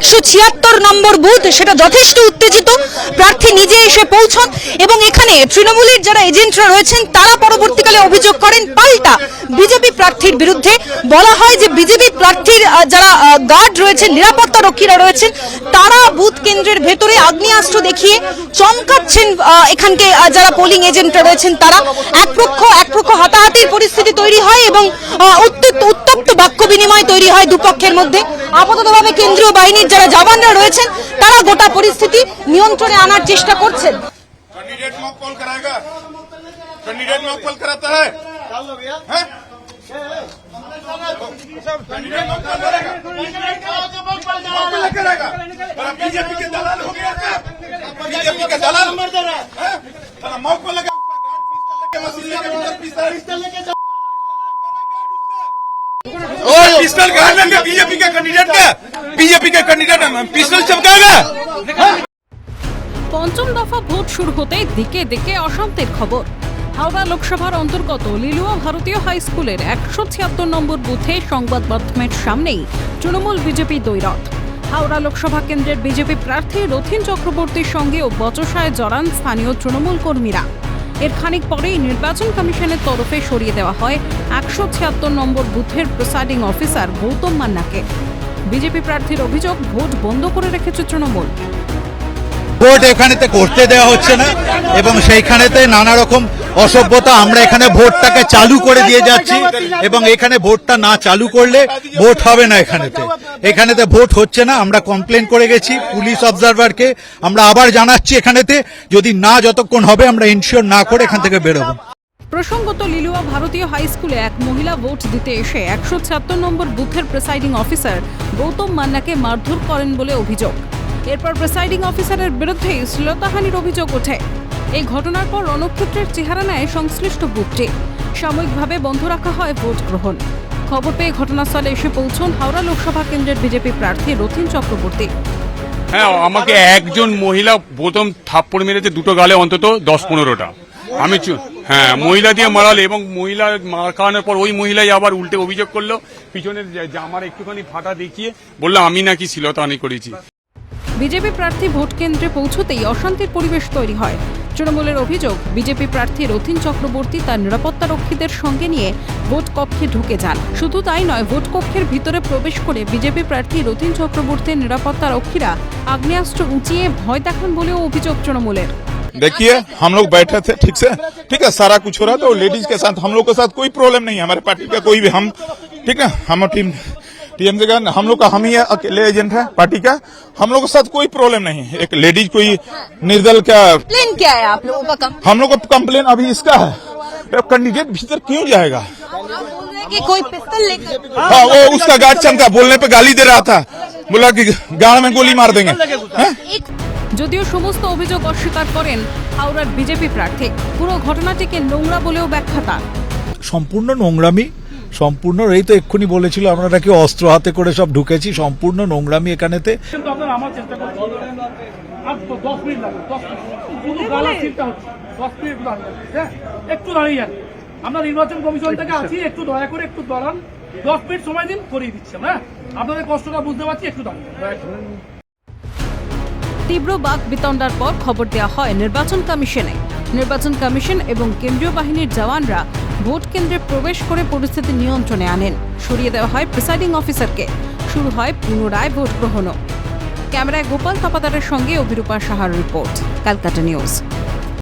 একশো ছিয়াত্তর নম্বর বুথ, সেটা যথেষ্ট উত্তেজিত। প্রার্থী নিজে এসে পৌঁছন এবং এখানে তৃণমূলের যারা এজেন্টরা রয়েছেন, তারা পরবর্তীকালে অভিযোগ করেন, পাল্টা। বিজেপি প্রার্থীর বিরুদ্ধে বলা হয় যে বিজেপি প্রার্থীর আহ, যারা গার্ড রয়েছেন নিরাপত্তা রক্ষীরা রয়েছেন তারা বুথ কেন্দ্রের ভেতরে আগ্নেয়াস্ত্র দেখিয়ে চমকাচ্ছেন আহ, এখানকে আহ, যারা পোলিং এজেন্টরা রয়েছেন তারা এক পক্ষ এক পক্ষ হাতাহাতির পরিস্থিতি তৈরি হয় এবং আহ, উত্তপ্ত উত্তপ্ত বাক্য বিনিময় তৈরি হয় দুপক্ষের মধ্যে আপাততভাবে কেন্দ্রীয় বাহিনীর যারা জওয়ানরা রয়েছেন তারা গোটা পরিস্থিতি নিয়ন্ত্রণে আনার চেষ্টা করছেন कैंडिडेट मॉक कॉल कराएगा कैंडिडेट मॉक कॉल कराता है बीजेपी के दलाल हो गया क्या बीजेपी के दलाल हैं? साला मॉक कॉल लगा उसका गार्ड पिस्तौल लेके मशीन लेके भीतर पिस्तौल और पिस्टल कहाँ लेंगे बीजेपी के कैंडिडेट का बीजेपी के कैंडिडेट पिस्टल चमकाएगा পঞ্চম দফা ভোট শুরু হতেই দিকে দিকে অশান্তির খবর হাওড়া লোকসভার অন্তর্গত লিলুয়া ভারতীয় হাই স্কুলের একশো ছিয়াত্তর নম্বর বুথে সংবাদ মাধ্যমের সামনেই তৃণমূল বিজেপি দৈরথ হাওড়া লোকসভা কেন্দ্রের বিজেপি প্রার্থী রথিন চক্রবর্তীর সঙ্গে বচসায় জড়ান স্থানীয় তৃণমূল কর্মীরা। এর খানিক পরেই নির্বাচন কমিশনের তরফে সরিয়ে দেওয়া হয় একশো ছিয়াত্তর নম্বর বুথের প্রিসাইডিং অফিসার গৌতম মান্নাকে। বিজেপি প্রার্থীর অভিযোগ, ভোট বন্ধ করে রেখেছে তৃণমূল। ভোট এখানেতে করতে দেওয়া হচ্ছে না, এবং সেইখানেতে নানা রকম অসভ্যতা। আমরা এখানে ভোটটাকে চালু করে দিয়ে যাচ্ছি, এবং এখানে ভোটটা না চালু করলে ভোট হবে না এখানেতে। এখানেতে ভোট হচ্ছে না, আমরা কমপ্লেন করে গেছি পুলিশ অবজারভারকে। আমরা আবার জানাচ্ছি এখানেতে, যদি না যতক্ষণ হবে, আমরা ইনশিওর না করে এখান থেকে বেরোবো। প্রসঙ্গত, লিলুয়া ভারতীয় হাই স্কুলে এক মহিলা ভোট দিতে এসে একশো ছিয়াত্তর নম্বর বুথের প্রেসাইডিং অফিসার গৌতম মান্নাকে মারধর করেন বলে অভিযোগ। এরপর প্রেসাইডিং অফিসারের বিরুদ্ধে শ্লীলতাহানির অভিযোগ ওঠে। এই ঘটনার পর রণক্ষেত্রের চেহারা নেয় সংশ্লিষ্ট বুথটি সাময়িকভাবে বন্ধ রাখা হয় ভোট গ্রহণ। খবর পেয়ে ঘটনাস্থলে এসে পৌঁছন হাওড়া লোকসভা কেন্দ্রের বিজেপি প্রার্থী রথিন চক্রবর্তী। হ্যাঁ আমাকে একজন মহিলা প্রথম থাপ্পড় মেরেছে দুটো গালে, অন্তত দশ পনেরোটা। আমি হ্যাঁ মহিলা দিয়ে মারালে এবং মহিলা মার খাওয়ানোর পর ওই মহিলাই আবার উল্টে অভিযোগ করল, পিছনের যে- জামার একটুখানি ফাটা দেখিয়ে বলল, আমি নাকি শ্লীলতাহানি করেছি। বিজেপি প্রার্থী ভোট কেন্দ্রে পৌঁছতেই অশান্তির পরিবেশ তৈরি হয় তৃণমূলের অভিযোগ বিজেপি প্রার্থী রথিন চক্রবর্তী তার নিরাপত্তা রক্ষীদের সঙ্গে নিয়ে ভোট কক্ষে ঢুকে যান শুধু তাই নয় ভোট কক্ষের ভিতরে প্রবেশ করে বিজেপি প্রার্থী রথিন চক্রবর্তীর নিরাপত্তা রক্ষীরা আগ্নেয়াস্ত্র উঁচিয়ে ভয় দেখান বলেও অভিযোগ তৃণমূলের देखिए हम लोग बैठे थे ठीक से ठीक है सारा कुछ हो रहा था और लेडीज के साथ हम लोग के साथ कोई प्रॉब्लम नहीं है हमारे पार्टी का कोई भी हम ठीक है हम टीम टीएम से हम लोग का हम ही अकेले एजेंट है पार्टी का हम लोग के साथ कोई प्रॉब्लम नहीं है एक लेडीज कोई निर्दल का प्लेन क्या है आप लोगों का कम हम लोग का कंप्लेन अभी इसका है कैंडिडेट भीतर क्यों जाएगा आप बोल रहे हैं कि कोई पिस्तल लेकर हाँ वो उसका गार्ड चमका बोलने पे गाली दे रहा था बोला कि गाड़ में गोली मार देंगे हैं? एक যদিও সমস্ত অভিযোগ অস্বীকার করেন হাওড়ার বিজেপি প্রার্থী পুরো ঘটনাটিকে নোংরা বলেও ব্যাখ্যা তার সম্পূর্ণ নোংরামি সম্পূর্ণ। এই তো এক্ষুনি বলেছিল আমরা নাকি অস্ত্র হাতে করে সব ঢুকেছি সম্পূর্ণ নোংরামি এখানেতে। একটু দাঁড়িয়ে যান, হ্যাঁ? একটু দাঁড়িয়ে যান। আমরা নির্বাচন কমিশন থেকে আছি একটু দয়া করে একটু দাঁড়ান। দশ মিনিট সময় দিন করিয়ে দিচ্ছি আমরা হ্যাঁ? আপনাদের কষ্টটা বুঝতে পারছি একটু করে। তীব্র বাক বিতণ্ডার পর খবর দেওয়া হয় নির্বাচন কমিশনে। নির্বাচন কমিশন এবং কেন্দ্রীয় বাহিনীর জওয়ানরা ভোট কেন্দ্রে প্রবেশ করে পরিস্থিতি নিয়ন্ত্রণে আনেন। সরিয়ে দেওয়া হয় প্রিসাইডিং অফিসারকে। শুরু হয় পুনরায় ভোট গ্রহণও ক্যামেরায় গোপাল তপাদারের সঙ্গে অভিরূপা সাহার রিপোর্ট, ক্যালকাটা নিউজ।